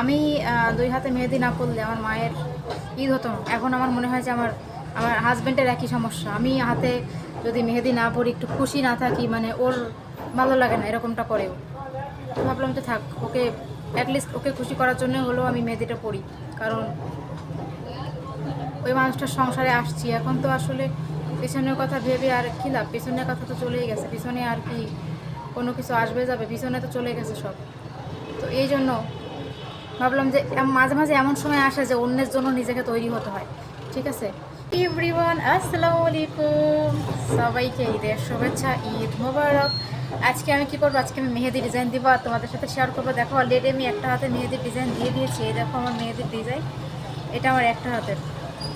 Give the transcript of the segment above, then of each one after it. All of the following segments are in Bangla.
আমি দুই হাতে মেহেদি না পরলে আমার মায়ের ঈদ হতো এখন আমার মনে হয় যে আমার আমার হাজব্যান্ডের একই সমস্যা। আমি হাতে যদি মেহেদি না পরি, একটু খুশি না থাকি মানে ওর ভালো লাগে না এরকমটা করেও। তো ভাবলাম যে থাক, ওকে অ্যাটলিস্ট ওকে খুশি করার জন্য হলেও আমি মেহেদিটা পড়ি কারণ ওই মানুষটার সংসারে আসছি। এখন তো আসলে পিছনের কথা ভেবে আর কি লাভ? পিছনের কথা তো চলেই গেছে। পিছনে আর কি কোনো কিছু আসবে যাবে? পিছনে তো চলে গেছে সব। তো এই জন্য ভাবলাম যে মাঝে মাঝে এমন সময় আসে যে অন্যের জন্য নিজেকে তৈরি হতে হয়। ঠিক আছে? এভরিওয়ান আসসালামু আলাইকুম। সবাইকে ঈদের শুভেচ্ছা, ঈদ মোবারক। আজকে আমি কি করব? আজকে আমি মেহেদি ডিজাইন দিব আর তোমাদের সাথে শেয়ার করব। দেখো অলরেডি আমি একটা হাতে মেহেদির ডিজাইন দিয়ে দিয়েছি। এই দেখো আমার মেহেদির ডিজাইন এটা আমার একটা হাতের।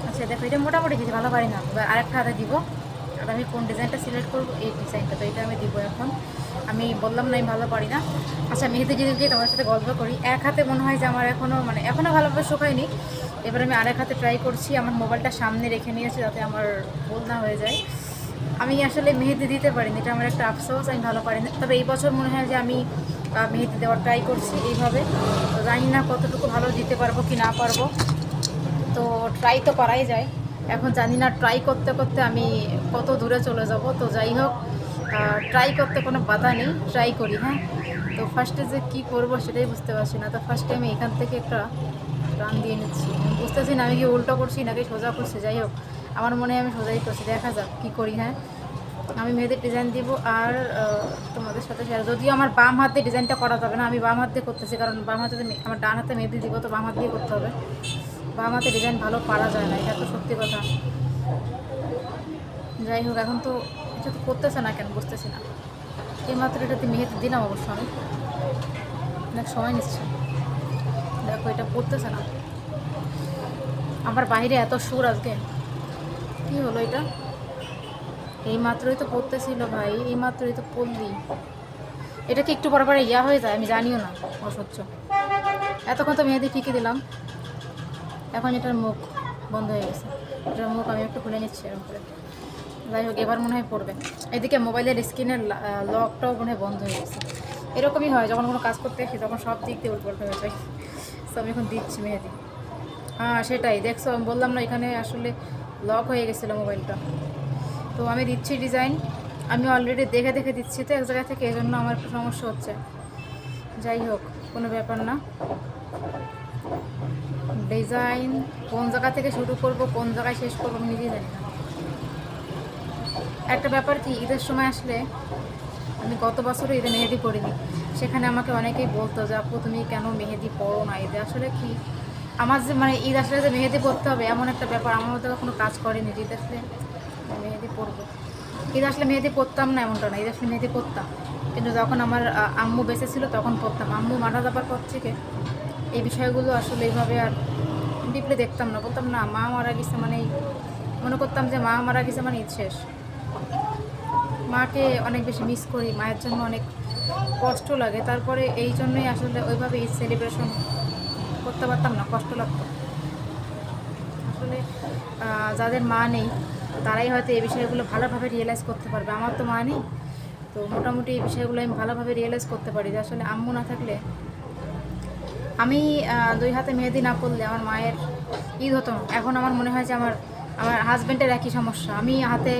আচ্ছা দেখো, এটা মোটামুটি কিছু ভালো পারি না আরেকটা হাতে দিব। আর আমি কোন ডিজাইনটা সিলেক্ট করব, এই ডিজাইনটা তো এটা আমি দিব এখন। আমি বললাম না, আমি ভালো পারি না। আচ্ছা মেহেদি যদি দিয়ে তোমার সাথে গল্প করি, এক হাতে মনে হয় যে আমার এখনও মানে এখনও ভালোভাবে শুকায়নি। এবার আমি আরেক হাতে ট্রাই করছি, আমার মোবাইলটা সামনে রেখে নিয়েছি যাতে আমার ভুল না হয়ে যায়। আমি আসলে মেহেদি দিতে পারিনি, এটা আমার একটা আফসোস, আমি ভালো পারি না। তবে এই বছর মনে হয় যে আমি মেহেদি দেওয়ার ট্রাই করছি এইভাবে। জানি না কতটুকু ভালো দিতে পারব কি না পারব। তো ট্রাই তো করাই যায়। এখন জানি না ট্রাই করতে করতে আমি কত দূরে চলে যাব। তো যাই হোক ট্রাই করতে কোনো বাধা নেই ট্রাই করি হ্যাঁ। তো ফার্স্টে যে কি করব সেটাই বুঝতে পারছি না। তো ফার্স্টে আমি এখান থেকে একটা রান দিয়ে নিচ্ছি। বুঝতেছি না, আমি কি উল্টো করছি নাকি সোজা করছি, যাই হোক। আমার মনে হয় আমি সোজাই করছি, দেখা যাক কী করি হ্যাঁ। আমি মেয়েদের ডিজাইন দিব আর তোমাদের সাথে শেয়ার যদিও আমার বাম হাতে ডিজাইনটা করা যাবে না, আমি বাম হাত করতেছি, কারণ বাম হাতে আমার ডান হাতে মেহেদি দিব, তো বাম হাত দিয়ে করতে হবে। হাতে ডিজাইন ভালো পারা যায় না, এটা তো সত্যি কথা। যাই হোক, এখন তো এটা তো করতেছে না কেন, বুঝতেছি না। এই মাত্র এটাতে মেহেদি দিলাম অবশ্য আমি। অনেক সময় নিচ্ছে। দেখো, এটা পড়তেছে না। আমার বাইরে এত সুর আজকে। কী হলো এটা? এই মাত্রই তো পড়তেছিল ভাই এই মাত্রই তো পড়লি এটা কি একটু পরে পরে ইয়া হয়ে যায়? আমি জানিও না, অসহ্য। এতক্ষণ তো মেহেদি ঠিকই দিলাম। এখন এটার মুখ বন্ধ হয়ে গেছে। এটার মুখ আমি একটু খুলে নিচ্ছি এরকম করে। যাই হোক, এবার মনে হয় পড়বে। এদিকে মোবাইলের স্ক্রিনের লকটাও মনে হয় বন্ধ হয়ে গেছে। এরকমই হয়, যখন কোনো কাজ করতে আসি তখন সব দিক দিয়ে উল্টো হয়ে যায়। তো আমি এখন দিচ্ছি মেহেদি। হ্যাঁ সেটাই। দেখছ, আমি বললাম না, এখানে আসলে লক হয়ে গেছিল মোবাইলটা। তো আমি দিচ্ছি ডিজাইন আমি অলরেডি দেখে দেখে দিচ্ছি তো এক জায়গা থেকে এই জন্য আমার একটু সমস্যা হচ্ছে। যাই হোক, কোনো ব্যাপার না। ডিজাইন কোন জায়গা থেকে শুরু করব, কোন জায়গায় শেষ করব, আমি নিজেই জানি না। একটা ব্যাপার কি, ঈদের সময় আসলে আমি গত বছরও ঈদে মেহেদি পড়িনি সেখানে আমাকে অনেকেই বলতো যে, আপু, তুমি কেন মেহেদি পড়ো না ঈদে? আসলে কি, আমার যে মানে ঈদ আসলে যে মেহেদি পড়তে হবে, এমন একটা ব্যাপার। আমার মধ্যে কখনো কাজ করেনি ঈদ আসলে মেহেদি পরবো। ঈদ আসলে মেহেদি পরতাম না, এমনটা না। ঈদ আসলে মেহেদি পরতাম। কিন্তু যখন আমার আম্মু বেঁচে ছিল, তখন পড়তাম আম্মু মারা যাবার পর থেকে এই বিষয়গুলো আসলে এইভাবে আর ডিপলি দেখতাম না, বলতাম না, মা মারা গেছে মানে মনে করতাম যে মা মারা গেছে মানে ঈদ শেষ। মাকে অনেক বেশি মিস করি, মায়ের জন্য অনেক কষ্ট লাগে, তারপরে এই জন্যই আসলে ওইভাবে ঈদ সেলিব্রেশন করতে পারতাম না, কষ্ট লাগতো। আসলে যাদের মা নেই, তারাই হয়তো এই বিষয়গুলো ভালোভাবে রিয়েলাইজ করতে পারবে। আমার তো মা নেই, তো মোটামুটি এই বিষয়গুলো আমি ভালোভাবে রিয়েলাইজ করতে পারি যে আসলে আম্মু না থাকলে আমি দুই হাতে মেহেদি না পরলে আমার মায়ের ঈদ হতো না। এখন আমার মনে হয় যে আমার আমার হাজব্যান্ডের একই সমস্যা। আমি হাতে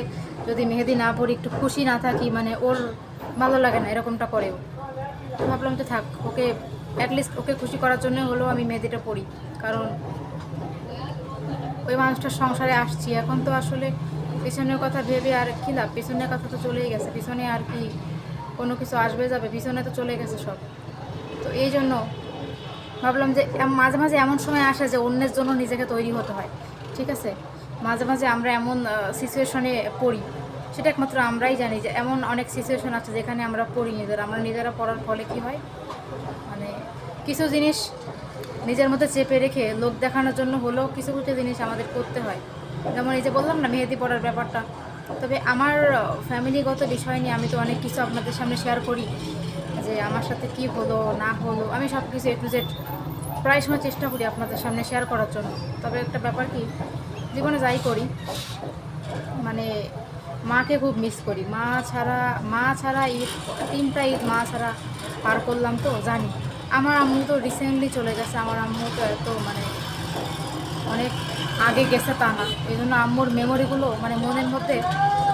যদি মেহেদি না পড়ি একটু খুশি না থাকি মানে ওর ভালো লাগে না, এরকমটা করেও। ভাবলাম যে থাক, ওকে অ্যাটলিস্ট ওকে খুশি করার জন্য হলেও আমি মেহেদিটা পড়ি কারণ ওই মানুষটার সংসারে আসছি। এখন তো আসলে পিছনের কথা ভেবে আর কি লাভ? পিছনের কথা তো চলেই গেছে। পিছনে আর কি কোনো কিছু আসবে যাবে? পিছনে তো চলে গেছে সব। তো এই জন্য ভাবলাম যে মাঝে মাঝে এমন সময় আসে যে অন্যের জন্য নিজেকে তৈরি হতে হয়, ঠিক আছে? মাঝে মাঝে আমরা এমন সিচুয়েশনে পড়ি, সেটা একমাত্র আমরাই জানি যে এমন অনেক সিচুয়েশন আছে যেখানে আমরা পড়ি নিজেরা। আমরা নিজেরা পড়ার ফলে কি হয়? মানে কিছু জিনিস নিজের মধ্যে চেপে রেখে লোক দেখানোর জন্য হলেও কিছু কিছু জিনিস আমাদের করতে হয়। যেমন এই যে বললাম না, মেহেদি পড়ার ব্যাপারটা। তবে আমার ফ্যামিলিগত বিষয় নিয়ে আমি তো অনেক কিছু আপনাদের সামনে শেয়ার করি। যে আমার সাথে কি হলো, না হলো, আমি সব কিছু এ টু জেড প্রায় সময় চেষ্টা করি আপনাদের সামনে শেয়ার করার জন্য। তবে একটা ব্যাপার কি, জীবনে যাই করি মানে মাকে খুব মিস করি। মা ছাড়া মা ছাড়া ঈদ, তিনটা ঈদ মা ছাড়া পার করলাম তো, জানি। আমার আম্মু তো রিসেন্টলি চলে গেছে, আমার আম্মু তো এত মানে অনেক আগে গেছে তা না। এই জন্য আম্মুর মেমোরিগুলো মানে মনের মধ্যে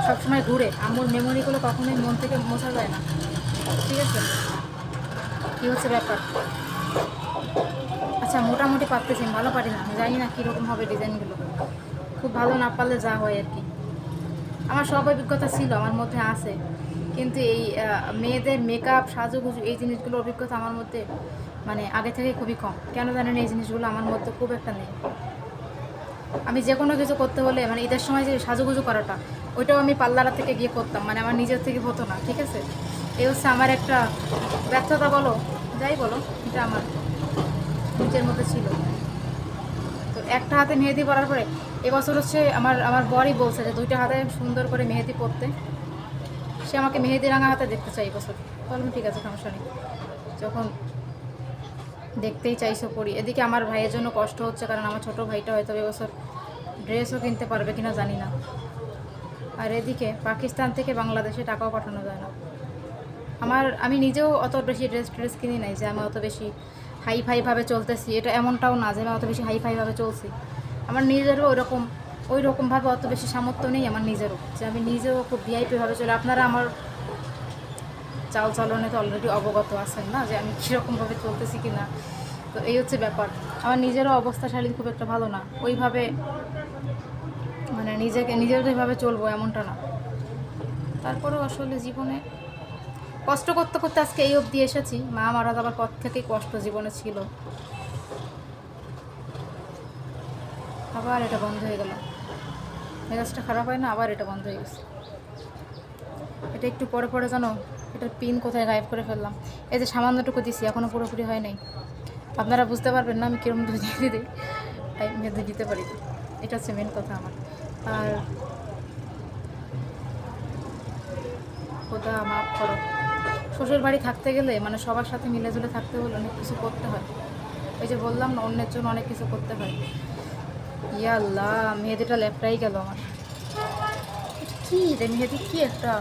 সবসময় ঘুরে। আম্মুর মেমোরিগুলো কখনোই মন থেকে মোছা যায় না। ঠিক আছে? কী হচ্ছে ব্যাপার? আচ্ছা মোটামুটি পারতেছি ভালো পারি না জানি না কীরকম হবে ডিজাইনগুলো। খুব ভালো না পারলে যা হয় আর কি। আমার সব অভিজ্ঞতা ছিল, আমার মধ্যে আছে। কিন্তু এই মেয়েদের মেকআপ সাজুগুজু এই জিনিসগুলোর অভিজ্ঞতা আমার মধ্যে মানে আগে থেকে খুবই কম। কেন জানেন এই জিনিসগুলো আমার মধ্যে খুব একটা নেই। আমি যে কোনো কিছু করতে হলে মানে ঈদের সময় যে সাজুগুজু করাটা, ওইটাও আমি পার্লার থেকে গিয়ে করতাম। মানে আমার নিজের থেকে হতো না, ঠিক আছে? এই হচ্ছে আমার একটা ব্যর্থতা বলো, যাই বলো, এটা আমার নিজের মধ্যে ছিল। তো একটা হাতে মেহেদি পরার পরে এবছর হচ্ছে আমার আমার বরই বলছে যে দুইটা হাতে সুন্দর করে মেহেদি পরতে। সে আমাকে মেহেদি রাঙা হাতে দেখতে চাই এবছর। বললাম, ঠিক আছে, সমস্যা নেই। যখন দেখতেই চাইছো পড়ি এদিকে আমার ভাইয়ের জন্য কষ্ট হচ্ছে, কারণ আমার ছোট ভাইটা হয়তো এবছর ড্রেসও কিনতে পারবে কিনা জানি না। আর এদিকে পাকিস্তান থেকে বাংলাদেশে টাকাও পাঠানো যায় না। আমার, আমি নিজেও অত বেশি ড্রেস ট্রেস কিনি নাই যে আমি অত বেশি হাই ফাইভাবে চলতেছি। এটা এমনটাও না যে আমি অত বেশি হাই ফাইভাবে চলছি। আমার নিজেরও ওরকম ওই রকমভাবে অত বেশি সামর্থ্য নেই আমার নিজেরও। যে আমি নিজেও খুব ভিআইপিভাবে চলে। আপনারা আমার চাল চলনে তো অলরেডি অবগত আছেন না যে আমি কীরকমভাবে চলতেছি কি না তো এই হচ্ছে ব্যাপার। আমার নিজেরও অবস্থা শালীন খুব একটা ভালো না। ওইভাবে মানে নিজেকে নিজের যেভাবে চলবো এমনটা না। তারপরেও আসলে জীবনে কষ্ট করতে করতে আজকে এই অবধি এসেছি। মা মারা যাবার পর থেকেই কষ্ট জীবনে ছিল। আবার এটা বন্ধ হয়ে গেল। মেজাজটা খারাপ হয় না, আবার এটা বন্ধ হয়ে গেছে। এটা একটু পরে পরে জানো, এটার পিন কোথায় গায়েব করে ফেললাম। এই যে সামান্যটুকু দিছি এখনও পুরোপুরি হয় নাই। আপনারা বুঝতে পারবেন না, আমি কিরম দিয়ে দিয়ে দিই। মেয়েদের দিতে পারি এটা হচ্ছে মেন কথা আমার। আর খোদা, মাফ করো। শ্বশুর বাড়ি থাকতে গেলে মানে সবার সাথে মিলেজুলে থাকতে হলে অনেক কিছু করতে হয়। ওই যে বললাম না, অন্যের জন্য অনেক কিছু করতে হয়। ইয়া মেহেদিটা ল্যাপটাই গেল আমার। কি রে মেহেদি, কী একটা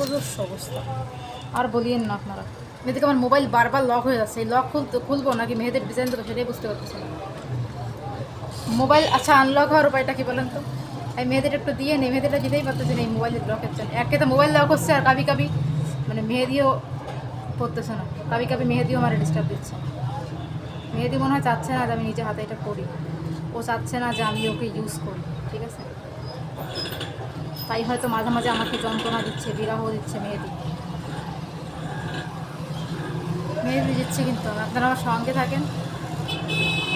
ওরস্য অবস্থা। আর বলিয়েন না আপনারা। মেয়েদিকে আমার মোবাইল বারবার লক হয়ে যাচ্ছে। এই লক খুলতে, খুলবো নাকি মেয়েদের ডিজাইন দেবো সেটাই বুঝতে পারতেছি না। মোবাইল আচ্ছা আনলক হওয়ার উপায়টা কি বলেন তো? আমি মেয়েদের একটু দিয়ে নেই মেয়েদেরটা দিতেই পারতেছি না এই মোবাইলের লকের জন্য। একে তো মোবাইল লক হচ্ছে আর কাবি কাবি। মানে মেহেদিও পড়তেছে না। কাবি কাবি মেহেদিও আমার ডিস্টার্ব দিচ্ছে। মেহেদি মনে হয় চাচ্ছে না যে আমি নিজে হাতে এটা করি ও চাচ্ছে না যে আমি ওকে ইউজ করি, ঠিক আছে? তাই হয়তো মাঝে মাঝে আমাকে যন্ত্রণা দিচ্ছে, বিরাহ দিচ্ছে মেহেদি। মেহেদি দিচ্ছে কিন্তু। আপনারা আমার সঙ্গে থাকেন।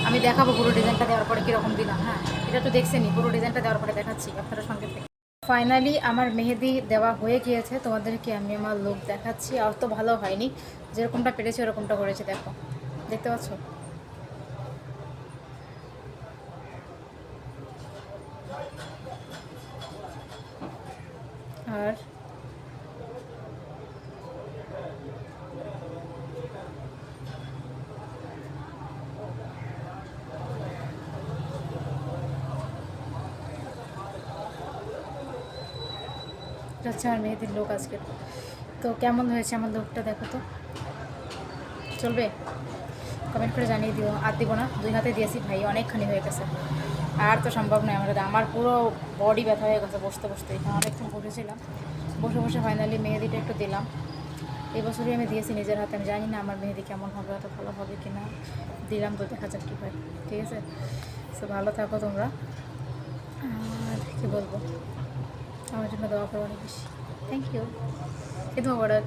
আমি দেখাবো পুরো ডিজাইনটা দেওয়ার পরে কীরকম দিলাম হ্যাঁ? এটা তো দেখছেনি পুরো ডিজাইনটা দেওয়ার পরে দেখাচ্ছি আপনারা সঙ্গে থেকে। ফাইনালি আমার মেহেদি দেওয়া হয়ে গিয়েছে। তোমাদেরকে আমি আমার লুক দেখাচ্ছি। আর তো ভালো হয়নি। যেরকমটা পেরেছি, ওরকমটা করেছি, দেখো। দেখতে পাচ্ছ? আর এটা হচ্ছে আমার মেহেদির লোক আজকে। তো কেমন হয়েছে আমার লোকটা দেখো তো? চলবে? কমেন্ট করে জানিয়ে দিও। আর দিব না, দুই হাতে দিয়েছি ভাই, অনেকখানি হয়ে গেছে। আর তো সম্ভব নয় আমার আমার পুরো বডি ব্যথা হয়ে গেছে বসতে বসতে। অনেকক্ষণ বসেছিলাম। বসে বসে ফাইনালি মেহেদিটা একটু দিলাম। এই বছরই আমি দিয়েছি নিজের হাতে। আমি জানি না আমার মেহেদি কেমন হবে, অত ভালো হবে কি না। দিলাম তো, দেখা যাক কী হয়। ঠিক আছে? তো ভালো থাকো তোমরা। আর কী বলব? আমার জন্য দোয়া করো অনেক বেশি। Thank you Eid Mobarak